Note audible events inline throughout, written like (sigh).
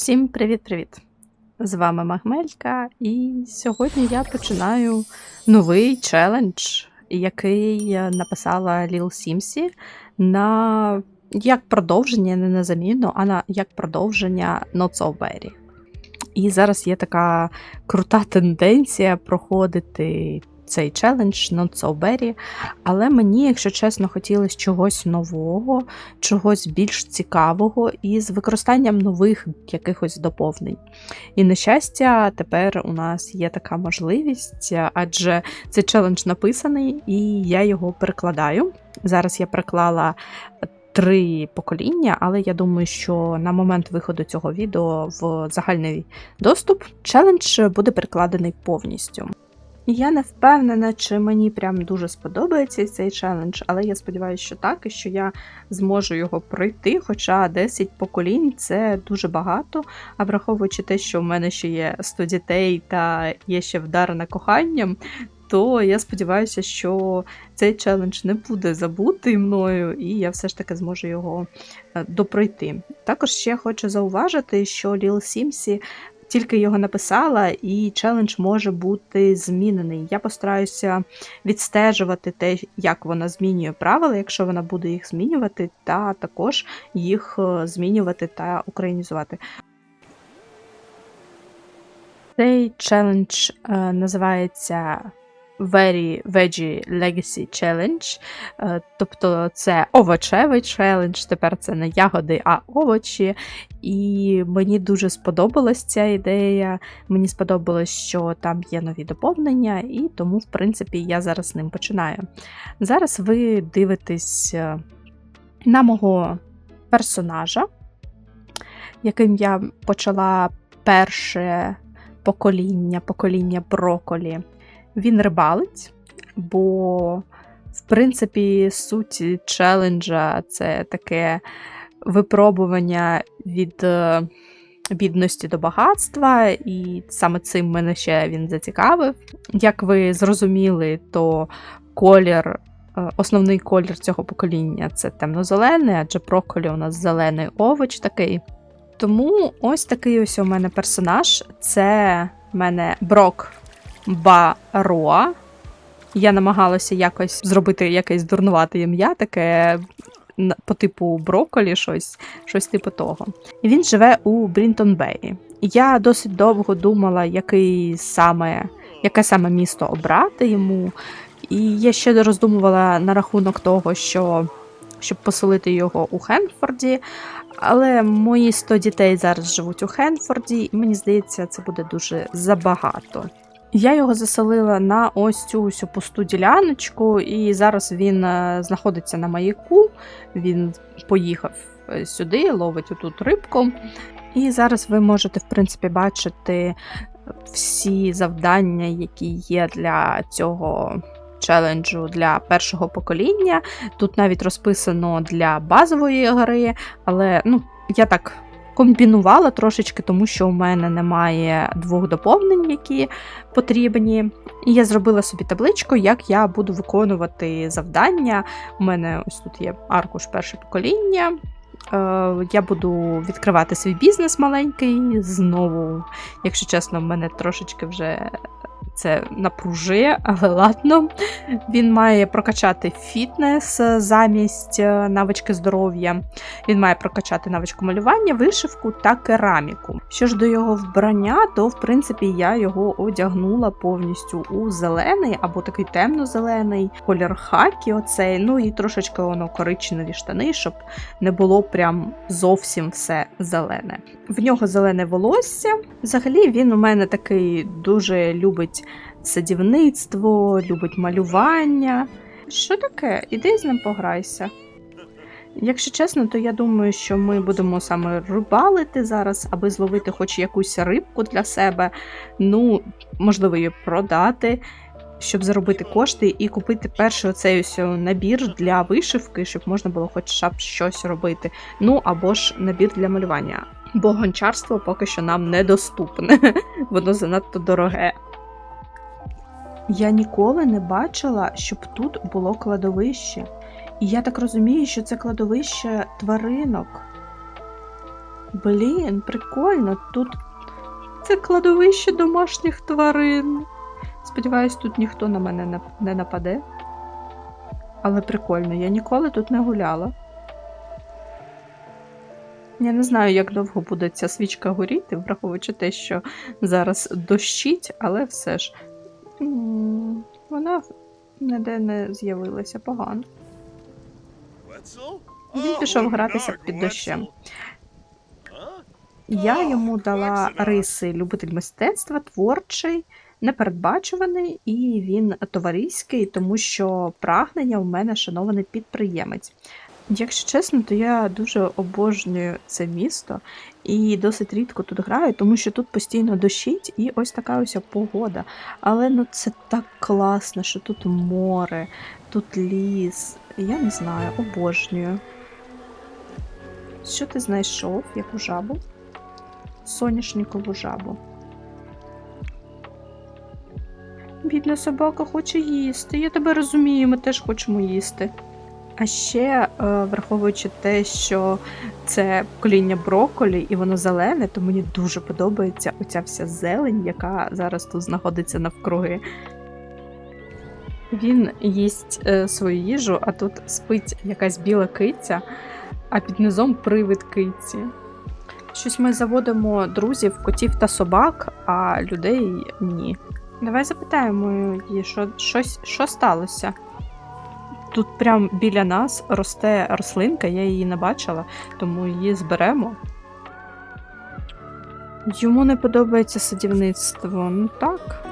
Всім привіт-привіт! З вами Магмелька, і сьогодні я починаю новий челендж, який написала Ліл Сімсі на як продовження, не на заміну, а на як продовження Not So Very. І зараз є така крута тенденція проходити цей челендж So Very, але мені, якщо чесно, хотілося чогось нового, чогось більш цікавого і з використанням нових якихось доповнень. І на щастя, тепер у нас є така можливість, адже цей челендж написаний, і я його перекладаю. Зараз я переклала. Три покоління, але я думаю, що на момент виходу цього відео в загальний доступ челендж буде перекладений повністю. Я не впевнена, чи мені прям дуже сподобається цей челендж, але я сподіваюся, що так, і що я зможу його пройти. Хоча 10 поколінь це дуже багато. А враховуючи те, що в мене ще є 100 дітей та є ще вдарена коханням, то я сподіваюся, що цей челендж не буде забутий мною, і я все ж таки зможу його е, допройти. Також ще хочу зауважити, що Ліл Сімсі тільки його написала, і челендж може бути змінений. Я постараюся відстежувати те, як вона змінює правила, якщо вона буде їх змінювати, та також їх е, змінювати та українізувати. Цей челендж е, називається Veggie Legacy Challenge. Е, тобто це овочевий челендж, тепер це не ягоди, а овочі. І мені дуже сподобалась ця ідея. Мені сподобалось, що там є нові доповнення, і тому, в принципі, я зараз з ним починаю. Зараз ви дивитесь е, на мого персонажа, яким я почала перше покоління, покоління броколі. Він рибалить, бо, в принципі, суть челенджа це таке випробування від е, бідності до багатства, і саме цим мене ще він зацікавив. Як ви зрозуміли, то колір. е, Основний колір цього покоління це темно-зелений, адже брокколі у нас зелений овоч такий. Тому ось такий ось у мене персонаж. Це в мене Брок Бароа. Я намагалася якось зробити якесь дурнувате ім'я, таке по типу брокколі, щось, щось типу того. Він живе у Брінтон Беї. Я досить довго думала, який саме, яке саме місто обрати йому. І я ще роздумувала на рахунок того, що щоб поселити його у Хенфорді. Але мої 100 дітей зараз живуть у Хенфорді, і мені здається, це буде дуже забагато. Я його заселила на ось цю всю пусту діляночку, і зараз він е, знаходиться на маяку. Він поїхав е, сюди, ловить отут рибку. І зараз ви можете, в принципі, бачити всі завдання, які є для цього челенджу для першого покоління. Тут навіть розписано для базової гри, але ну, я так комбінувала трошечки, тому що у мене немає двох доповнень, які потрібні. І я зробила собі табличку, як я буду виконувати завдання. У мене ось тут є аркуш перше покоління. Е, Я буду відкривати свій бізнес маленький. Знову, якщо чесно, в мене трошечки вже це напружує, але ладно. Він має прокачати фітнес замість е, навички здоров'я. Він має прокачати навичку малювання, вишивку та кераміку. Що ж до його вбрання, то в принципі я його одягнула повністю у зелений або такий темно-зелений колір хакі. Оцей, ну і трошечки воно коричневі штани, щоб не було прям зовсім все зелене. В нього зелене волосся. Взагалі він у мене такий дуже любить садівництво, любить малювання. Що таке? Іди з ним пограйся. Якщо чесно, то я думаю, що ми будемо саме рибалити зараз, аби зловити хоч якусь рибку для себе. Ну, можливо, її продати, щоб заробити кошти і купити перший оцей ось набір для вишивки, щоб можна було хоча б щось робити. Ну або ж набір для малювання. Бо гончарство поки що нам недоступне, (laughs) воно занадто дороге. Я ніколи не бачила, щоб тут було кладовище. І я так розумію, що це кладовище тваринок. Блін, прикольно. Тут це кладовище домашніх тварин. Сподіваюсь, тут ніхто на мене не- нападе. Але прикольно, я ніколи тут не гуляла. Я не знаю, як довго буде ця свічка горіти, враховуючи те, що зараз дощить, але все ж. Вона ніде не з'явилася погано. Він пішов гратися під дощем. Я йому дала риси любитель мистецтва, творчий, непередбачуваний, і він товариський, тому що прагнення у мене шанований підприємець. Якщо чесно, то я дуже обожнюю це місто і досить рідко тут граю, тому що тут постійно дощить і ось така ось погода. Але ну це так класно, що тут море, тут ліс. Я не знаю, обожнюю. Що ти знайшов, яку жабу? Соняшникову жабу. Бідна собака хоче їсти. Я тебе розумію, ми теж хочемо їсти. А ще, е, враховуючи те, що це покоління брокколі і воно зелене, то мені дуже подобається оця вся зелень, яка зараз тут знаходиться навкруги. Він їсть е, свою їжу, а тут спить якась біла киця, а під низом привид киці. Щось ми заводимо друзів, котів та собак, а людей ні. Давай запитаємо її, що, щось, що сталося. Тут прямо біля нас росте рослинка, я її не бачила, тому її зберемо. Йому не подобається садівництво. Ну так.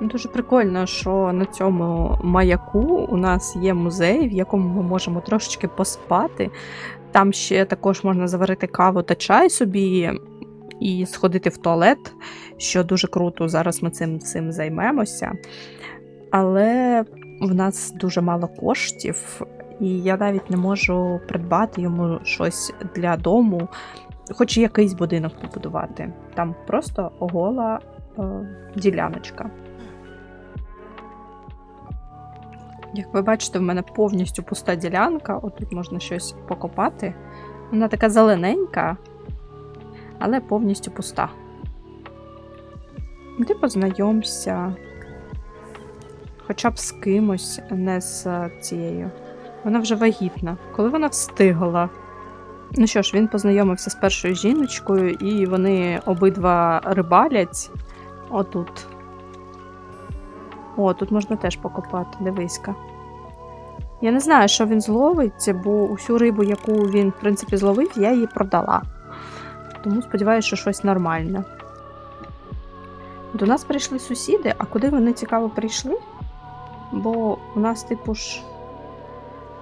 Ну, Дуже прикольно, що на цьому маяку у нас є музей, в якому ми можемо трошечки поспати. Там ще також можна заварити каву та чай собі і сходити в туалет, що дуже круто. Зараз ми цим всім займемося. Але в нас дуже мало коштів, і я навіть не можу придбати йому щось для дому, хоч якийсь будинок побудувати. Там просто гола е, діляночка. Як ви бачите, в мене повністю пуста ділянка. Отут можна щось покопати. Вона така зелененька, але повністю пуста. Ти познайомся. Хоча б з кимось, не з е, цією. Вона вже вагітна. Коли вона встигла. Ну що ж, він познайомився з першою жіночкою, і вони обидва рибалять. Отут. О, тут можна теж покопати, дивиська. Я не знаю, що він зловить, бо усю рибу, яку він, в принципі, зловив, я її продала. Тому сподіваюся, що щось нормальне. До нас прийшли сусіди, а куди вони цікаво прийшли? Бо у нас, типу ж,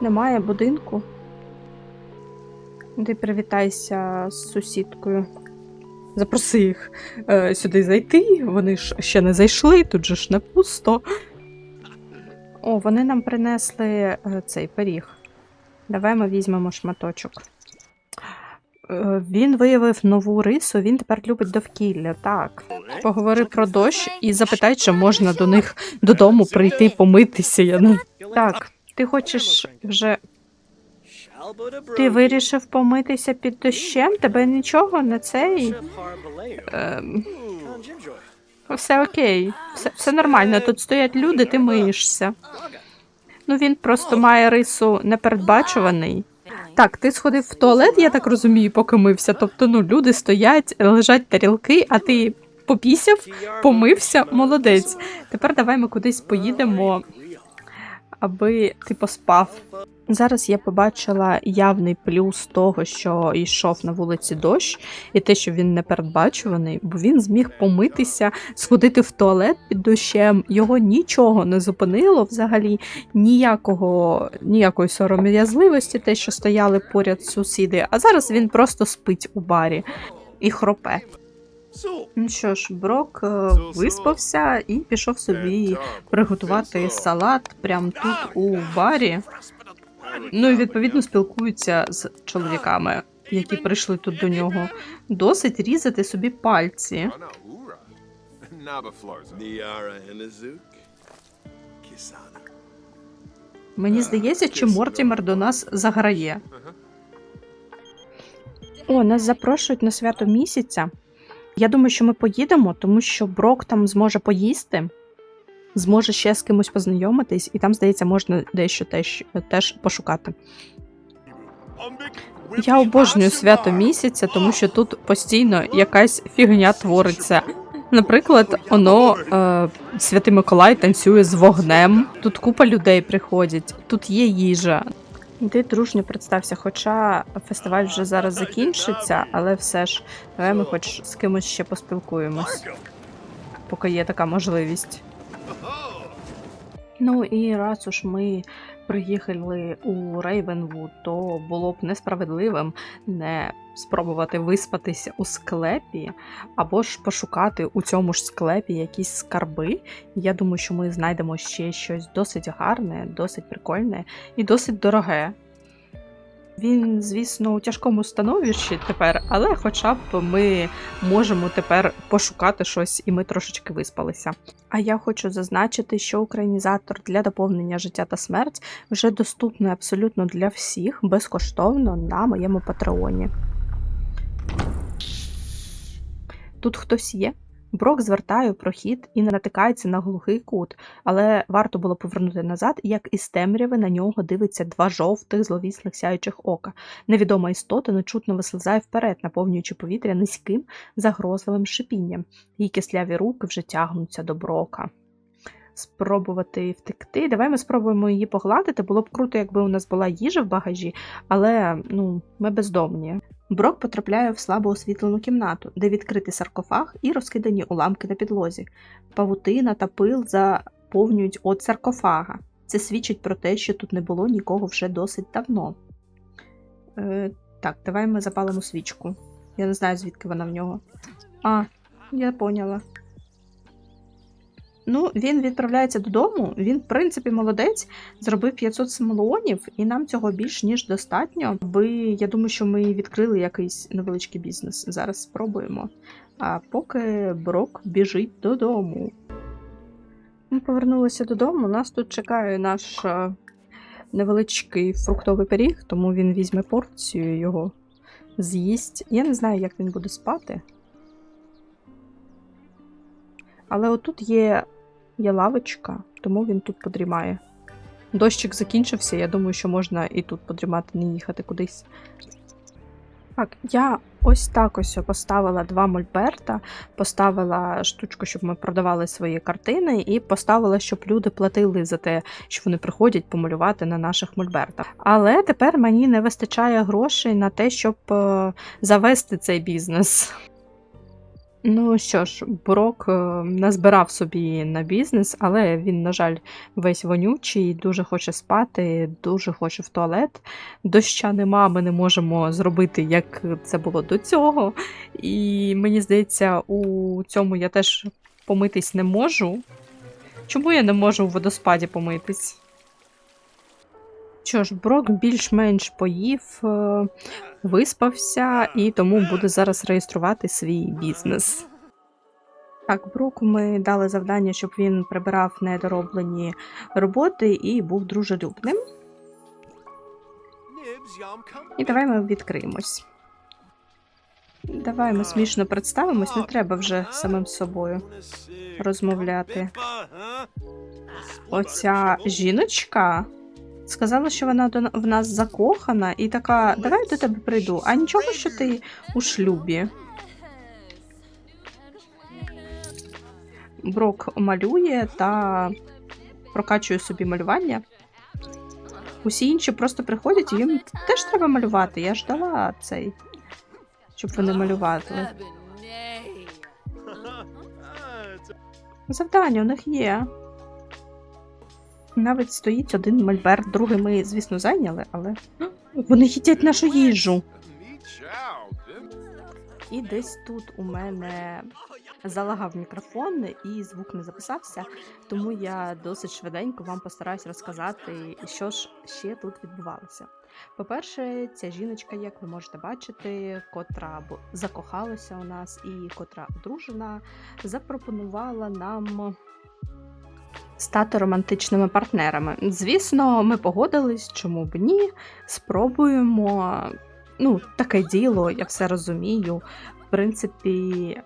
немає будинку. Ти привітайся з сусідкою. Запроси їх е, сюди зайти. Вони ж ще не зайшли, тут же ж не пусто. О, вони нам принесли е, цей пиріг. Давай ми візьмемо шматочок. Е, Він виявив нову рису, він тепер любить довкілля. Так. Поговори про дощ і запитай, чи можна до них додому прийти помитися. Я не... Так, ти хочеш вже. Ти вирішив помитися під дощем? Тебе нічого не цей. Ем, все окей, все, все нормально. Тут стоять люди, ти миєшся. Ну він просто має рису непередбачуваний. Так, ти сходив в туалет, я так розумію, поки мився. Тобто, ну, люди стоять, лежать тарілки, а ти попісяв, помився, молодець. Тепер давай ми кудись поїдемо, аби ти поспав. Зараз я побачила явний плюс того, що йшов на вулиці дощ, і те, що він непередбачуваний, бо він зміг помитися, сходити в туалет під дощем. Його нічого не зупинило взагалі, ніякого, ніякої сором'язливості, те, що стояли поряд сусіди. А зараз він просто спить у барі і хропе. Ну що ж, Брок е, виспався і пішов собі приготувати салат прямо тут у барі. Ну і відповідно спілкуються з чоловіками, які прийшли тут до нього. Досить різати собі пальці. Мені здається, чи Мортімер до нас заграє. О, нас запрошують на свято місяця. Я думаю, що ми поїдемо, тому що Брок там зможе поїсти, зможе ще з кимось познайомитись, і там, здається, можна дещо теж, теж пошукати. Я обожнюю свято місяця, тому що тут постійно якась фігня твориться. Наприклад, оно е, Святий Миколай танцює з вогнем. Тут купа людей приходять, тут є їжа. Ти дружньо представся, хоча фестиваль вже зараз закінчиться, але все ж давай ми хоч з кимось ще поспілкуємось, поки є така можливість. Ну і раз уж ми приїхали у Рейвенвуд, то було б несправедливим не спробувати виспатися у склепі, або ж пошукати у цьому ж склепі якісь скарби. Я думаю, що ми знайдемо ще щось досить гарне, досить прикольне і досить дороге. Він, звісно, у тяжкому становищі тепер, але хоча б ми можемо тепер пошукати щось, і ми трошечки виспалися. А я хочу зазначити, що українізатор для доповнення життя та смерть вже доступний абсолютно для всіх безкоштовно на моєму патреоні. Тут хтось є. Брок звертає прохід і не натикається на глухий кут, але варто було повернути назад, як із темряви на нього дивиться два жовтих зловіслих сяючих ока. Невідома істота нечутно вислизає вперед, наповнюючи повітря низьким загрозливим шипінням. Її кисляві руки вже тягнуться до брока. Спробувати втекти. Давай ми спробуємо її погладити. Було б круто, якби у нас була їжа в багажі, але ну, ми бездомні. Брок потрапляє в слабо освітлену кімнату, де відкритий саркофаг і розкидані уламки на підлозі. Павутина та пил заповнюють от саркофага. Це свідчить про те, що тут не було нікого вже досить давно. Е, так, давай ми запалимо свічку. Я не знаю, звідки вона в нього. А, я поняла. Ну, він відправляється додому. Він, в принципі, молодець, зробив 500 симолонів, і нам цього більш ніж достатньо. Би, я думаю, що ми відкрили якийсь невеличкий бізнес. Зараз спробуємо. А поки Брок біжить додому. Ми повернулися додому. Нас тут чекає наш е, невеличкий фруктовий пиріг, тому він візьме порцію його, з'їсть. Я не знаю, як він буде спати. Але отут є, є лавочка, тому він тут подрімає. Дощик закінчився, я думаю, що можна і тут подрімати, не їхати кудись. Так, я ось так ось поставила два мольберта, поставила штучку, щоб ми продавали свої картини, і поставила, щоб люди платили за те, що вони приходять помалювати на наших мольбертах. Але тепер мені не вистачає грошей на те, щоб е, завести цей бізнес. Ну що ж, Брок е, назбирав собі на бізнес, але він, на жаль, весь вонючий, дуже хоче спати, дуже хоче в туалет. Доща нема, ми не можемо зробити, як це було до цього. І мені здається, у цьому я теж помитись не можу. Чому я не можу у водоспаді помитись? Що ж, Брок більш-менш поїв, е, виспався і тому буде зараз реєструвати свій бізнес. Так, Броку ми дали завдання, щоб він прибирав недороблені роботи і був дружелюбним. І давай ми відкриємось. Давай ми смішно представимось, не треба вже самим собою розмовляти. Оця жіночка сказала, що вона до- в нас закохана, і така, давай до тебе прийду. А нічого, що ти у шлюбі. Брок малює та прокачує собі малювання. Усі інші просто приходять і їм теж треба малювати. Я ж дала цей, щоб вони малювали. Завдання у них є. Навіть стоїть один мольберт, другий ми, звісно, зайняли, але вони їдять нашу їжу. І десь тут у мене залагав мікрофон і звук не записався, тому я досить швиденько вам постараюсь розказати, що ж ще тут відбувалося. По-перше, ця жіночка, як ви можете бачити, котра закохалася у нас і котра одружена, запропонувала нам стати романтичними партнерами. Звісно, ми погодились, чому б ні. Спробуємо. ну, таке діло, я все розумію. В принципі,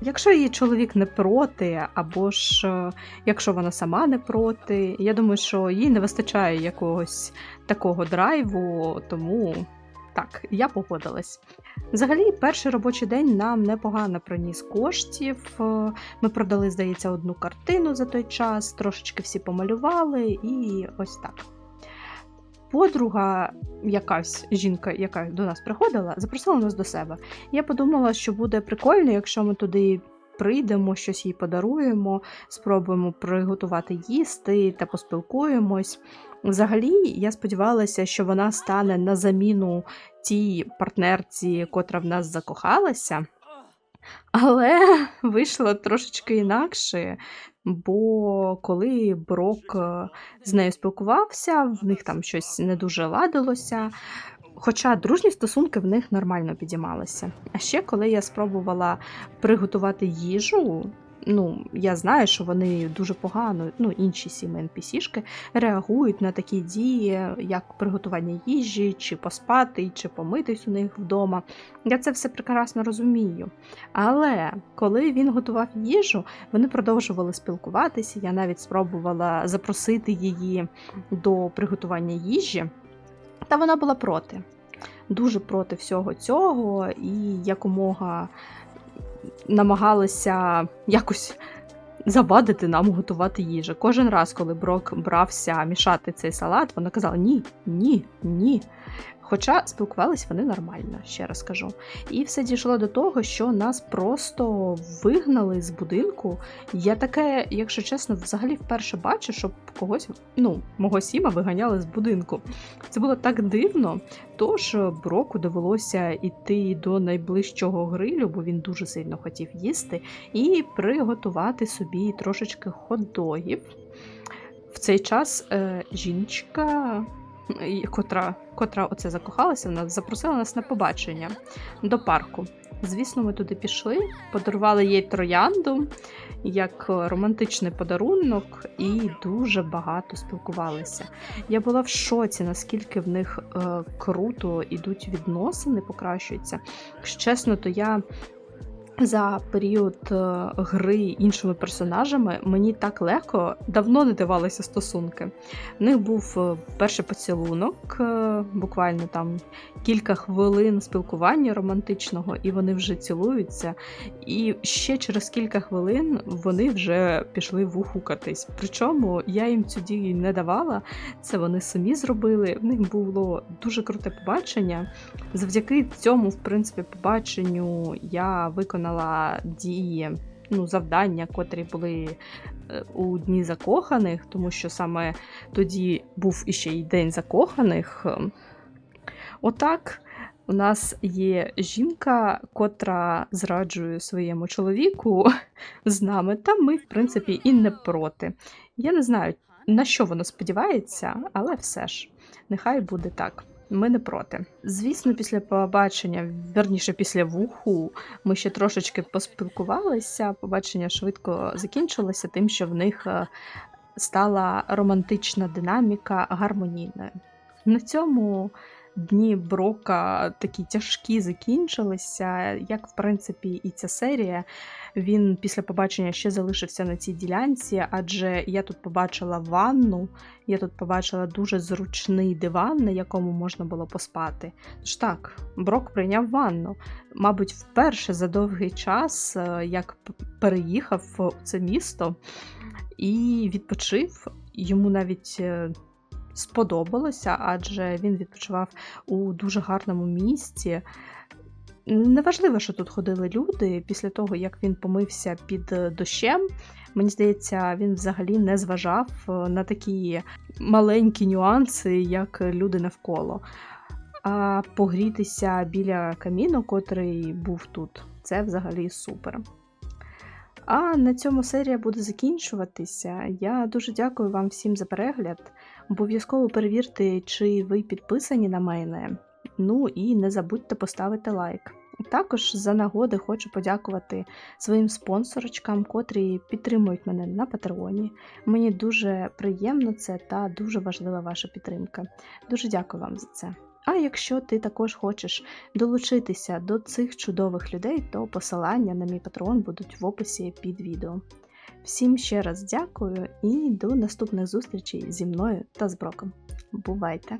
якщо її чоловік не проти, або ж е, якщо вона сама не проти, я думаю, що їй не вистачає якогось такого драйву, тому так, я погодилась. Взагалі, перший робочий день нам непогано приніс коштів. Е, Ми продали, здається, одну картину за той час, трошечки всі помалювали, і ось так. Подруга, якась жінка, яка до нас приходила, запросила нас до себе. Я подумала, що буде прикольно, якщо ми туди прийдемо, щось їй подаруємо, спробуємо приготувати їсти та поспілкуємось. Взагалі, я сподівалася, що вона стане на заміну тій партнерці, котра в нас закохалася. Але вийшло трошечки інакше, бо коли Брок е, з нею спілкувався, в них там щось не дуже ладилося. Хоча дружні стосунки в них нормально підіймалися. А ще коли я спробувала приготувати їжу, ну я знаю, що вони дуже погано, ну інші сіми NPC-шки реагують на такі дії, як приготування їжі, чи поспати, чи помитись у них вдома. Я це все прекрасно розумію. Але коли він готував їжу, вони продовжували спілкуватися. Я навіть спробувала запросити її до приготування їжі, та вона була проти. Дуже проти всього цього і якомога намагалася якось завадити нам готувати їжу. Кожен раз, коли Брок брався мішати цей салат, вона казала ні, ні, ні. Хоча спілкувались вони нормально, ще раз кажу. І все дійшло до того, що нас просто вигнали з будинку. Я таке, якщо чесно, взагалі вперше бачу, щоб когось, ну, мого сіма виганяли з будинку. Це було так дивно. Тож Броку довелося йти до найближчого грилю, бо він дуже сильно хотів їсти, і приготувати собі трошечки хот-догів. В цей час е, жіночка котра, котра оце закохалася в запросила нас на побачення до парку. Звісно, ми туди пішли, подарували їй троянду як романтичний подарунок і дуже багато спілкувалися. Я була в шоці, наскільки в них е, круто ідуть відносини, покращуються. Чесно, то я за період е, гри іншими персонажами мені так легко давно не давалися стосунки. В них був е, перший поцілунок, е, буквально там кілька хвилин спілкування романтичного, і вони вже цілуються. І ще через кілька хвилин вони вже пішли вухукатись. Причому я їм цю дію не давала, це вони самі зробили. В них було дуже круте побачення. Завдяки цьому, в принципі, побаченню я виконала дії, ну, завдання, котрі були е, у Дні закоханих, тому що саме тоді був іще й День закоханих. Отак. У нас є жінка, котра зраджує своєму чоловіку з нами, та ми, в принципі, і не проти. Я не знаю, на що вона сподівається, але все ж, нехай буде так. Ми не проти. Звісно, після побачення, верніше після вуху, ми ще трошечки поспілкувалися. Побачення швидко закінчилося тим, що в них е, стала романтична динаміка гармонійною. На цьому дні Брока такі тяжкі закінчилися, як в принципі і ця серія. Він після побачення ще залишився на цій ділянці, адже я тут побачила ванну, я тут побачила дуже зручний диван, на якому можна було поспати. Тож так, Брок прийняв ванну. Мабуть, вперше за довгий час, е, як переїхав у це місто і відпочив. Йому навіть е, сподобалося, адже він відпочивав у дуже гарному місці. Неважливо, що тут ходили люди після того, як він помився під дощем. Мені здається, він взагалі не зважав е, на такі маленькі нюанси, як люди навколо. А погрітися біля каміну, котрий був тут, це взагалі супер. А на цьому серія буде закінчуватися. Я дуже дякую вам всім за перегляд. Обов'язково перевірте, чи ви підписані на мене. Ну і не забудьте поставити лайк. Також за нагоди хочу подякувати своїм спонсорочкам, котрі підтримують мене на Патреоні. Мені дуже приємно це та дуже важлива ваша підтримка. Дуже дякую вам за це. А якщо ти також хочеш долучитися до цих чудових людей, то посилання на мій патрон будуть в описі під відео. Всім ще раз дякую і до наступних зустрічей зі мною та з Броком. Бувайте!